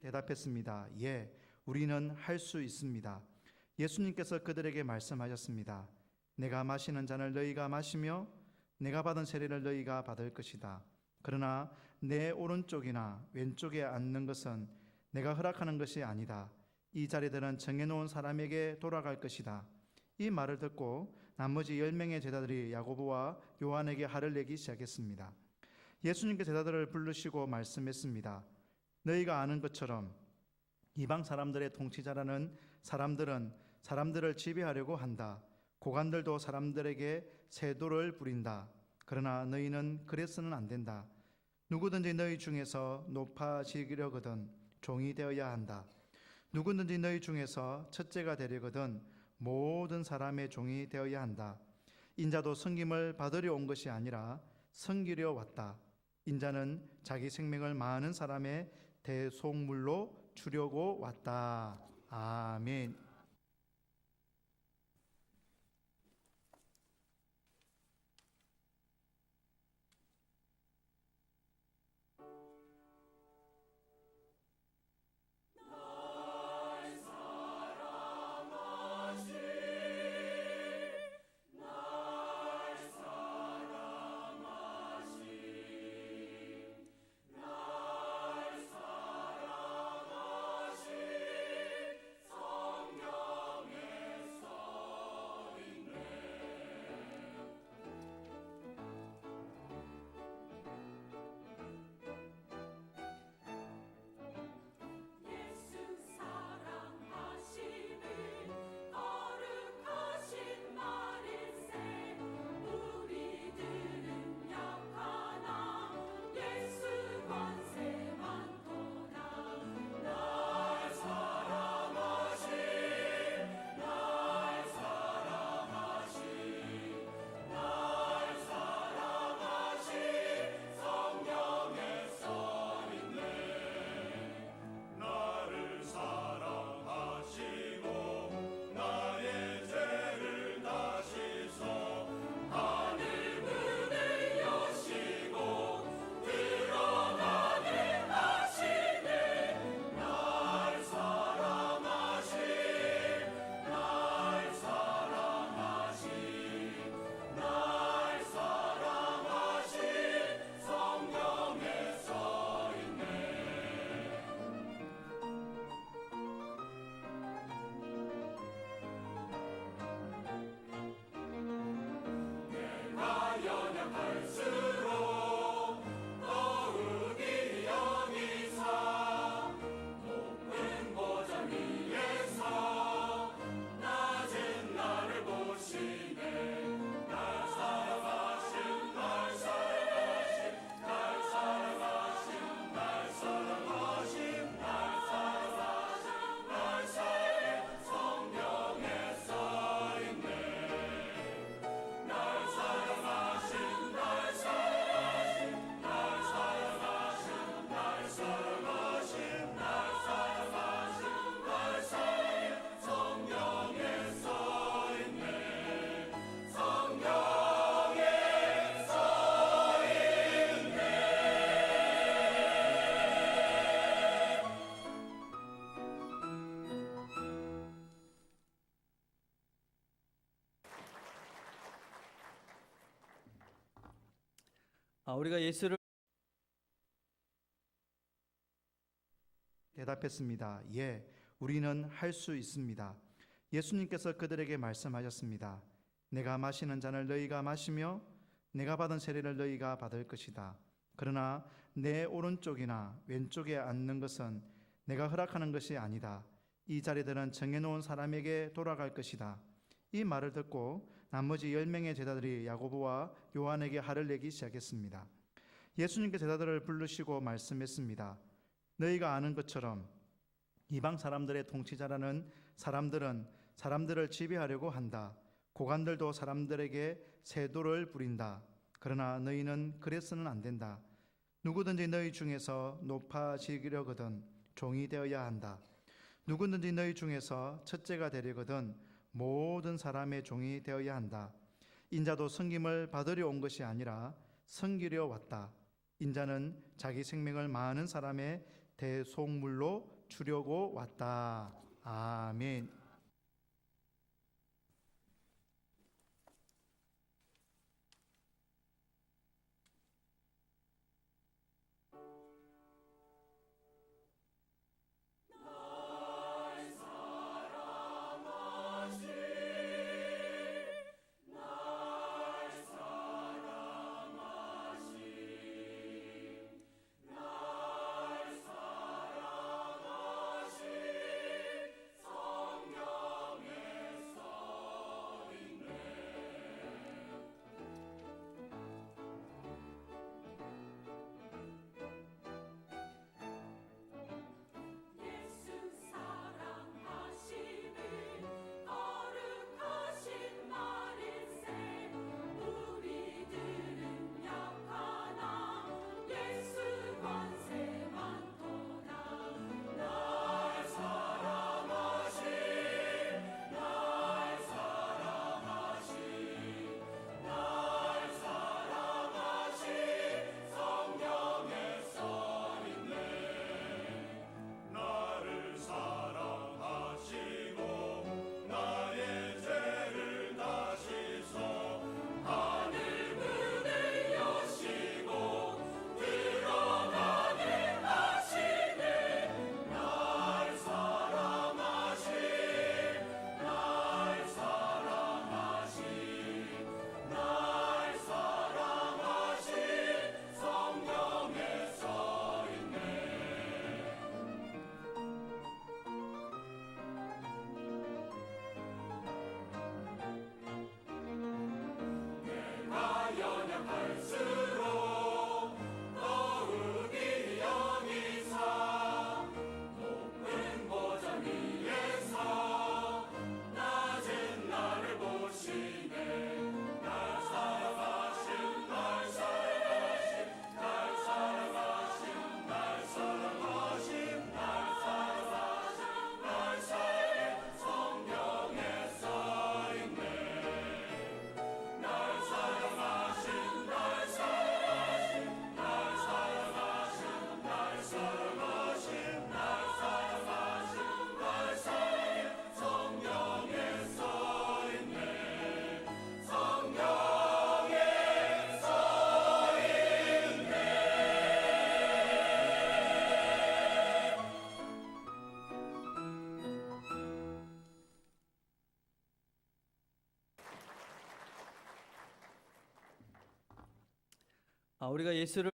대답했습니다. 예, 우리는 할 수 있습니다. 예수님께서 그들에게 말씀하셨습니다. 내가 마시는 잔을 너희가 마시며 내가 받은 세례를 너희가 받을 것이다. 그러나 내 오른쪽이나 왼쪽에 앉는 것은 내가 허락하는 것이 아니다. 이 자리들은 정해놓은 사람에게 돌아갈 것이다. 이 말을 듣고 나머지 열 명의 제자들이 야고보와 요한에게 화를 내기 시작했습니다. 예수님께 제자들을 부르시고 말씀했습니다. 너희가 아는 것처럼 이방 사람들의 통치자라는 사람들은 사람들을 지배하려고 한다. 고관들도 사람들에게 세도를 부린다. 그러나 너희는 그래서는 안 된다. 누구든지 너희 중에서 높아지려거든 종이 되어야 한다. 누구든지 너희 중에서 첫째가 되려거든 모든 사람의 종이 되어야 한다. 인자도 섬김을 받으려 온 것이 아니라 섬기려 왔다. 인자는 자기 생명을 많은 사람의 대속물로 주려고 왔다. 아멘. 우리가 예수를 대답했습니다. 예, 우리는 할 수 있습니다. 예수님께서 그들에게 말씀하셨습니다. 내가 마시는 잔을 너희가 마시며 내가 받은 세례를 너희가 받을 것이다. 그러나 내 오른쪽이나 왼쪽에 앉는 것은 내가 허락하는 것이 아니다. 이 자리들은 정해놓은 사람에게 돌아갈 것이다. 이 말을 듣고 나머지 열 명의 제자들이 야고보와 요한에게 화를 내기 시작했습니다. 예수님께 제자들을 부르시고 말씀했습니다. 너희가 아는 것처럼 이방 사람들의 통치자라는 사람들은 사람들을 지배하려고 한다. 고관들도 사람들에게 세도를 부린다. 그러나 너희는 그래서는 안 된다. 누구든지 너희 중에서 높아지려거든 종이 되어야 한다. 누구든지 너희 중에서 첫째가 되려거든 모든 사람의 종이 되어야 한다. 인자도 섬김을 받으려 온 것이 아니라 섬기려 왔다. 인자는 자기 생명을 많은 사람의 대속물로 주려고 왔다. 아멘. 우리가 예수를